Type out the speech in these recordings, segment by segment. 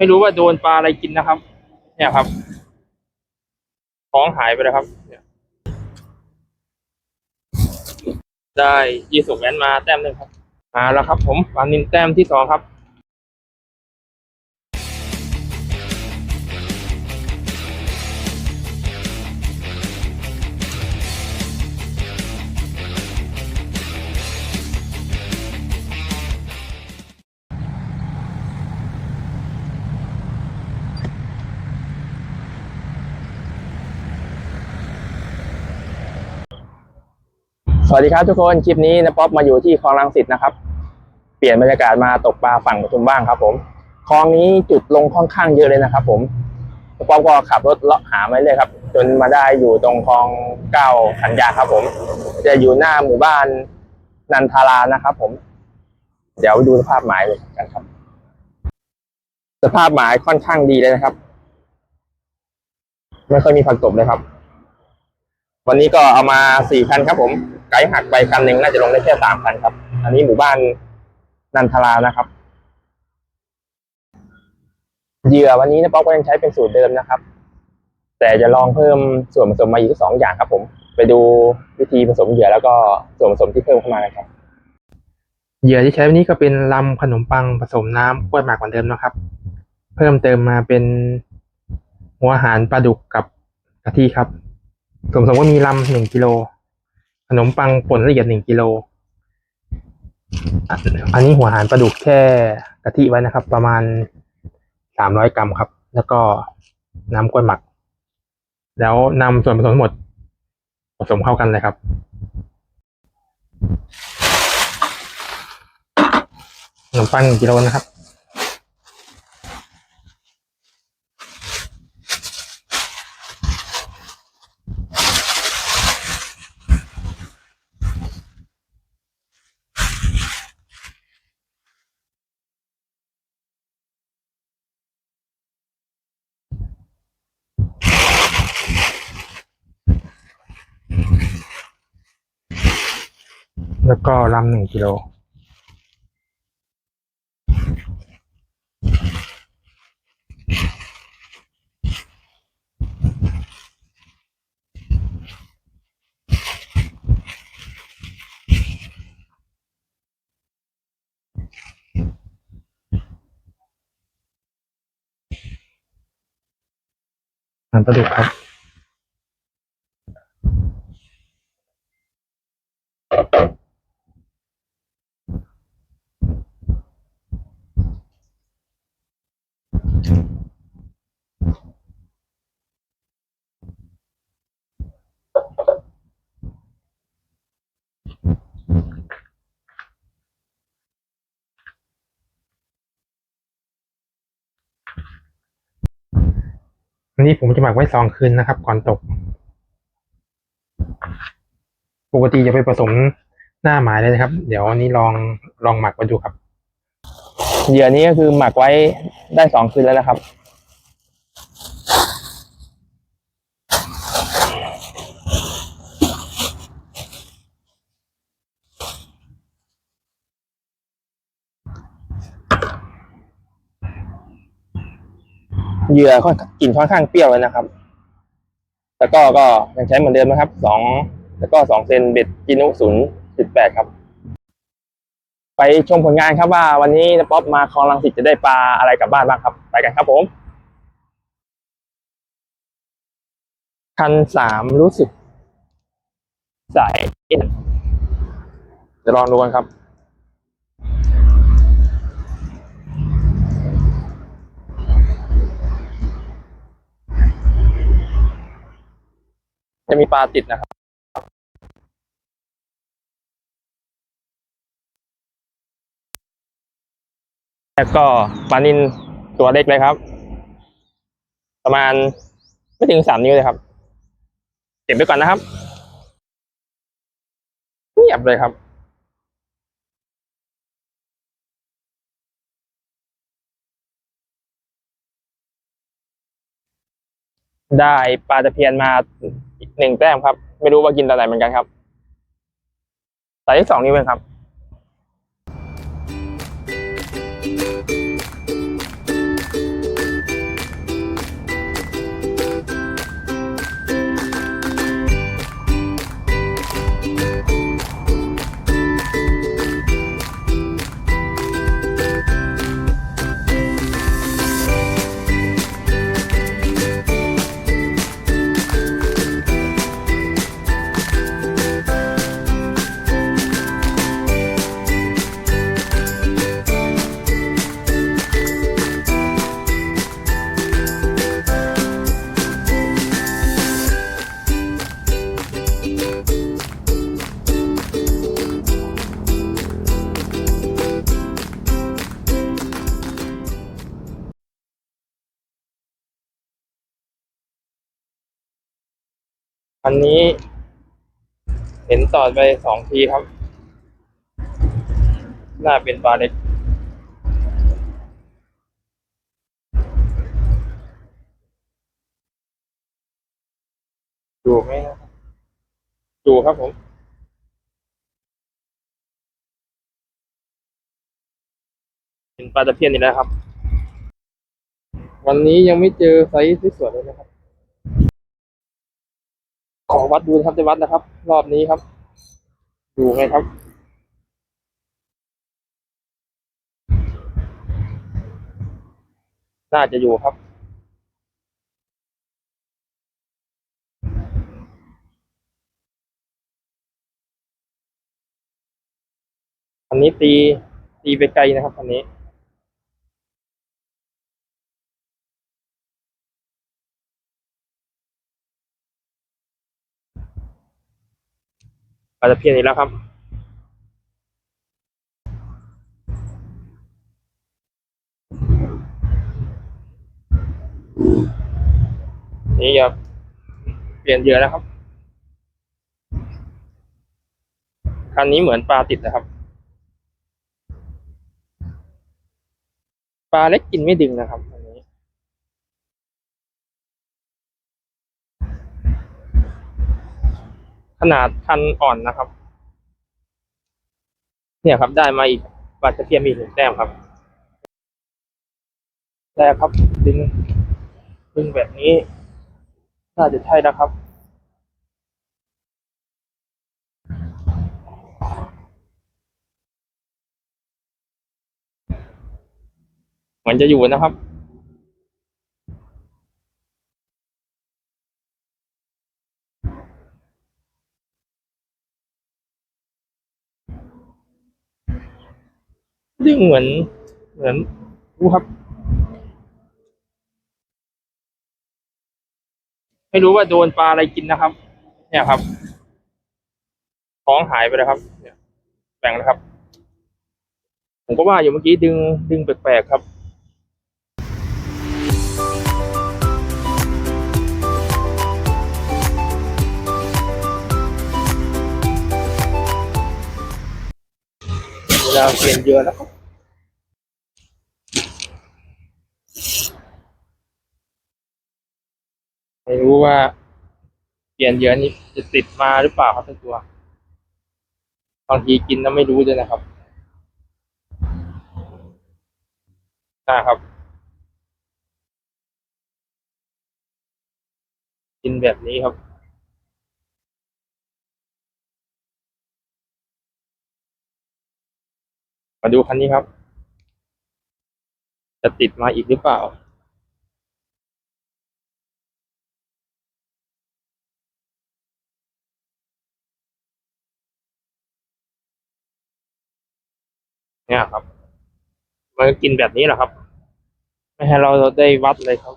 ไม่รู้ว่าโดนปลาอะไรกินนะครับ เนี่ยครับ ท้องหายไปแล้วครับเนี่ยได้ยี่สิบแวนมาแต้มหนึ่งครับ มาแล้วครับ ผมปลานินแต้มที่สองครับ สวัสดีครับทุกคน คลิปนี้นะป๊อปมาอยู่ที่คลองรังสิตนะครับ เปลี่ยนบรรยากาศมาตกปลาฝั่งปทุมบ้างครับ ผมคลองนี้จุดลงค่อนข้างเยอะเลยนะครับ ผมนะป๊อปก็ขับรถเลาะหามาเลยครับ จนมาได้อยู่ตรงคลองเก้าขันยาครับ ผม จะอยู่หน้าหมู่บ้านนันทารานะครับ ผม เดี๋ยวดูสภาพหมายเลยกันครับ สภาพหมายค่อนข้างดีเลยนะครับ ไม่ค่อยมีผักตบเลยครับ วันนี้ก็เอามาสี่คันครับผม ไกด์หักไปคันหนึ่งน่าจะลงได้แค่สามคันครับ อันนี้หมู่บ้านนันทรานะครับ เหยื่อวันนี้นะป๊อกก็ยังใช้เป็นสูตรเดิมนะครับ แต่จะลองเพิ่มส่วนผสมมาอีกสองอย่างครับ ผม ไปดูวิธีผสมเหยื่อแล้วก็ส่วนผสมที่เพิ่มเข้ามากันครับ เหยื่อที่ใช้วันนี้ก็เป็นลำขนมปังผสมน้ำกล้วยหมากเหมือนเดิมนะครับ เพิ่มเติมมาเป็นหัวอาหารปลาดุกกับกะทิครับส่วนผสมก็มีลำหนึ่งกิโล ขนมปังป่นละเอียดหนึ่งกิโล อันนี้หัวหารปลาดุกแค่กะทิไว้นะครับ ประมาณสามร้อยกรัมครับ แล้วก็น้ำกล้วยหมัก แล้วนำส่วนผสมทั้งหมด ผสมเข้ากันเลยครับ ขนมปังหนึ่งกิโลนะครับ แล้วก็ลำหนึ่งกิโลน้ำปลาดุกครับ อันนี้ผมจะหมักไว้สองคืนนะครับ ก่อนตก ปกติจะไปผสมหน้าหมายเลยนะครับ เดี๋ยวอันนี้ลองลองหมักไปดูครับ เหยื่อนี้ก็คือหมักไว้ได้สองคืนแล้วนะครับ เหยื่อค่อนกลิ่นค่อนข้างเปรี้ยวเลยนะครับแล้วก็ก็ยังใช้เหมือนเดิมนะครับสองแล้วก็สองเซนเบ็ดจินุศูนย์จุดแปดครับ ไปชมผลงานครับว่าวันนี้นะป๊อปมาคลองลังสิตจะได้ปลาอะไรกลับบ้านบ้างครับ ไปกันครับผมคันสามรู้สึกใสเดี๋ยวลองดูกันครับ มีปลาติดนะครับแล้วก็ปลานินตัวเล็กเลยครับ ประมาณไม่ถึงสามนิ้วเลยครับ เก็บไปก่อนนะครับเงียบเลยครับ ได้ปลาตะเพียนมาหนึ่งแต้มครับ ไม่รู้ว่ากินตอนไหนเหมือนกันครับสายที่สองนิ้วเองครับ อันนี้เห็นตอดไปสองทีครับ น่าเป็นปลาเล็ก ดูไหมครับดูครับผม เป็นปลาตะเพียนนี่แหละครับ วันนี้ยังไม่เจอไซส์ที่สวยเลยนะครับ ขอวัดดูนะครับจะวัดนะครับ รอบนี้ครับดูไหมครับน่าจะอยู่ครับ อันนี้ตีตีไปไกลนะครับอันนี้ ปลาตะเพียนอีกแล้วครับ นี่ครับเปลี่ยนเยื่อแล้วครับ คันนี้เหมือนปลาติดนะครับ ปลาเล็กกินไม่ดึงนะครับอันนี้ ขนาดคันอ่อนนะครับ เนี่ยครับได้มาอีกปลาตะเพียนมีหนึ่งแต้มครับได้ครับดึงดึงแบบนี้น่าจะใช่แล้วครับเหมือนจะอยู่นะครับ ดึงเหมือน เหมือนรู้ครับ ไม่รู้ว่าโดนปลาอะไรกินนะครับ เนี่ยครับท้องหายไปแล้วครับ เนี่ยแบ่งแล้วครับ ผมก็ว่าอยู่เมื่อกี้ดึงดึงแปลกๆครับ เวลาเปลี่ยนเยอะแล้วครับไม่รู้ว่า เปลี่ยนเยอะนี้จะติดมาหรือเปล่าครับทั้งตัว บางทีกินแล้วไม่รู้ด้วยนะครับนะครับ กินแบบนี้ครับ มาดูคันนี้ครับ จะติดมาอีกหรือเปล่า เนี่ยครับ มันก็กินแบบนี้แหละครับ ไม่ให้เราได้วัดเลยครับ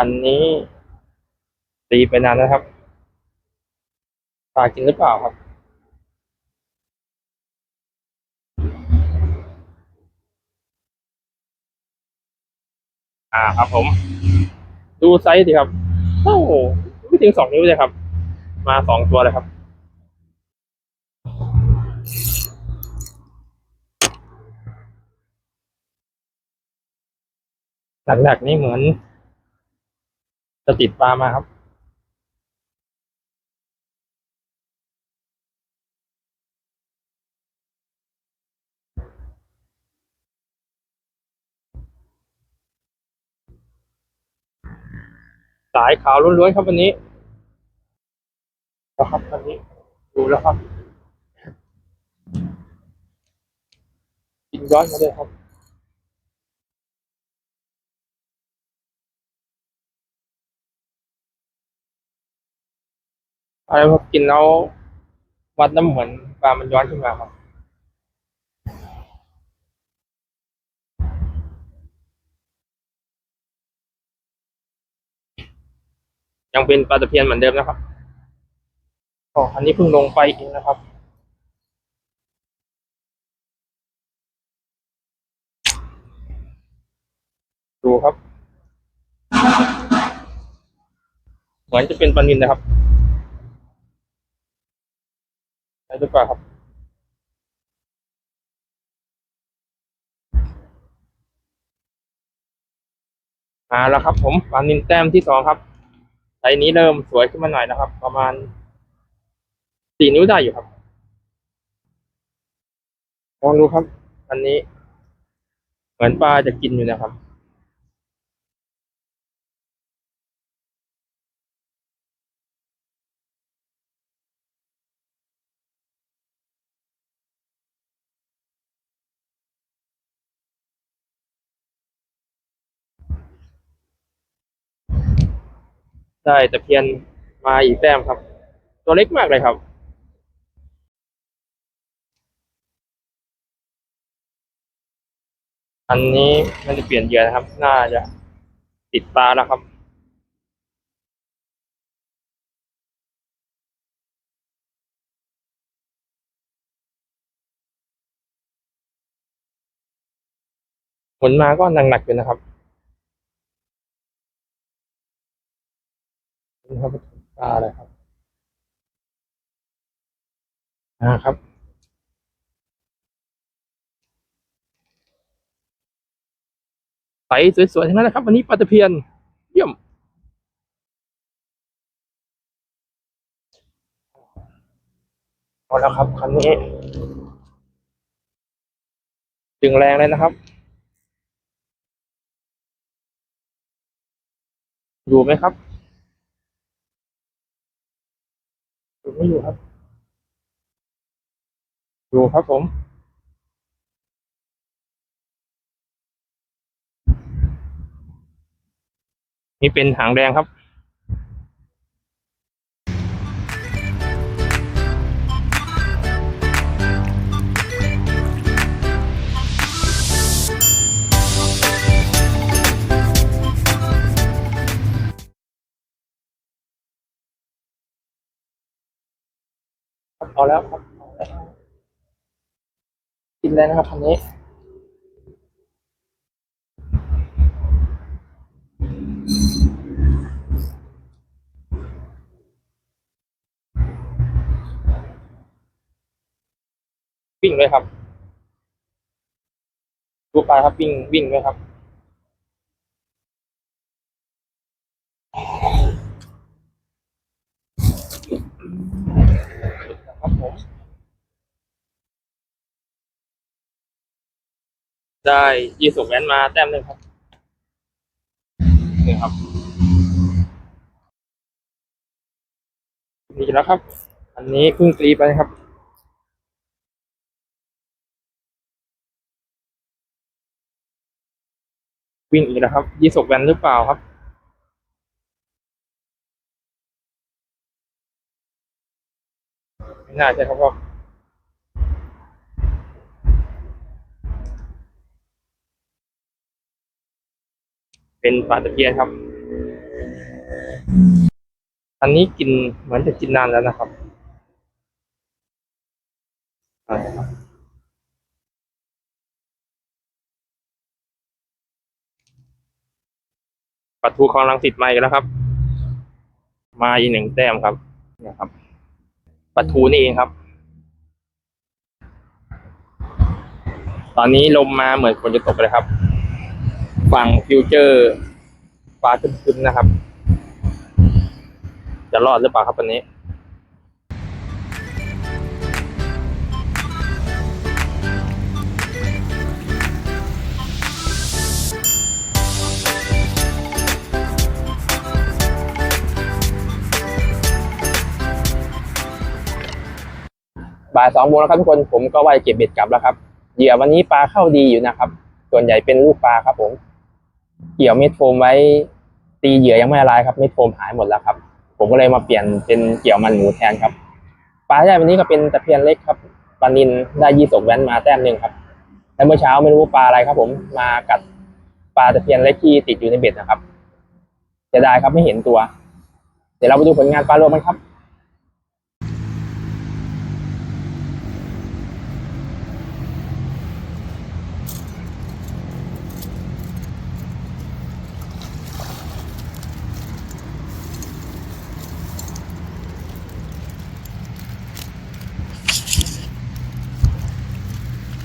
อันนี้ตีไปนานนะครับปลากินหรือเปล่าครับ อ่าครับผม ดูไซส์ดิครับ โอ้โหไม่ถึงสองนิ้วเลยครับ มาสองตัวเลยครับหลักๆนี่เหมือน จะติดปลามาครับสายขาวล้วนๆครับวันนี้นะครับวันนี้ดูแล้วครับกินย้อนมาเลยครับ อะไรพอกินแล้ววัดน้ำเหมือนปลามันย้อนขึ้นมาครับยังเป็นปลาตะเพียนเหมือนเดิมนะครับอันนี้เพิ่งลงไปเองนะครับ ดูครับ เหมือนจะเป็นปลานินนะครับ ไปดูก่อนครับมาแล้วครับ ผมปลานินแต้มที่สองครับไซส์นี้เริ่มสวยขึ้นมาหน่อยนะครับ ประมาณสี่นิ้วได้อยู่ครับลองดูครับ อันนี้ เหมือนปลาจะกินอยู่นะครับ ได้ตะเพียนมาอีกแต้มครับ ตัวเล็กมากเลยครับอันนี้ไม่ได้เปลี่ยนเหยื่อนะครับ น่าจะติดปลาแล้วครับ ผลมาก็หนักๆอยู่นะครับ นี่ครับปลาอะไรครับอ่าครับ ใสสวยๆทั้งนั้นนะครับ วันนี้ปลาตะเพียนเยี่ยมเอาแล้วครับคันนี้ดึงแรงเลยนะครับ อยู่ไหมครับ อยู่ไม่อยู่ครับ อยู่ครับผม นี่เป็นหางแดงครับ อาแล้วครับเอาแล้วนะครับคันนี้วิ่งเลยครับดูปลาครับวิ่งวิ่งเลยครับ ได้ยี่สุกแว้นมาแต้มหนึ่งครับนี่ครับนี่แล้วครับ อันนี้เพิ่งตีไปครับวิ่งอีกแล้วครับยี่สุกแวนหรือเปล่าครับ ไม่น่าใช่ครับพ่อ เป็นปลาตะเพียนครับ อันนี้กินเหมือนจะกินนานแล้วนะครับปลาทูคลองรังสิตมาอีกแล้วครับ มาอีกหนึ่งแต้มครับนี่ครับปลาทูนี่เองครับ ตอนนี้ลมมาเหมือนฝนจะตกเลยครับ ฝั่งฟิวเจอร์ฟ้าครึ้มๆนะครับ จะรอดหรือเปล่าครับวันนี้บ่ายสองโมงแล้วครับทุกคนผมก็ว่าจะเก็บเบ็ดกลับแล้วครับเหยื่อวันนี้ปลาเข้าดีอยู่นะครับ ส่วนใหญ่เป็นลูกปลาครับผม เกี่ยวเม็ดโฟมไว้ตีเหยื่อยังไม่ละลายครับเม็ดโฟมหายหมดแล้วครับ ผมก็เลยมาเปลี่ยนเป็นเกี่ยวมันหมูแทนครับปลาที่ได้วันนี้ก็เป็นตะเพียนเล็กครับปลานินได้ยี่สกแว้นมาแต้มหนึ่งครับแล้วเมื่อเช้าไม่รู้ปลาอะไรครับ ผมมากัดปลาตะเพียนเล็กที่ติดอยู่ในเบ็ดนะครับเสียดายครับไม่เห็นตัว เดี๋ยวเราไปดูผลงานปลารวมกันครับ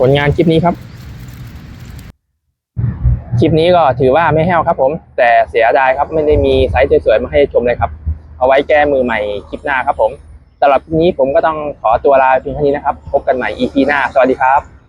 ลงานคลิปนี้ครับ คลิปนี้ก็ถือว่าไม่แห้วครับ ผม แต่เสียดายครับ ไม่ได้มีไซส์สวยๆมาให้ชมเลยครับ เอาไว้แก้มือใหม่คลิปหน้าครับ ผมสำหรับคลิปนี้ผมก็ต้องขอตัวลาเพียงเท่านี้นะครับ พบกันใหม่ EP หน้า สวัสดีครับ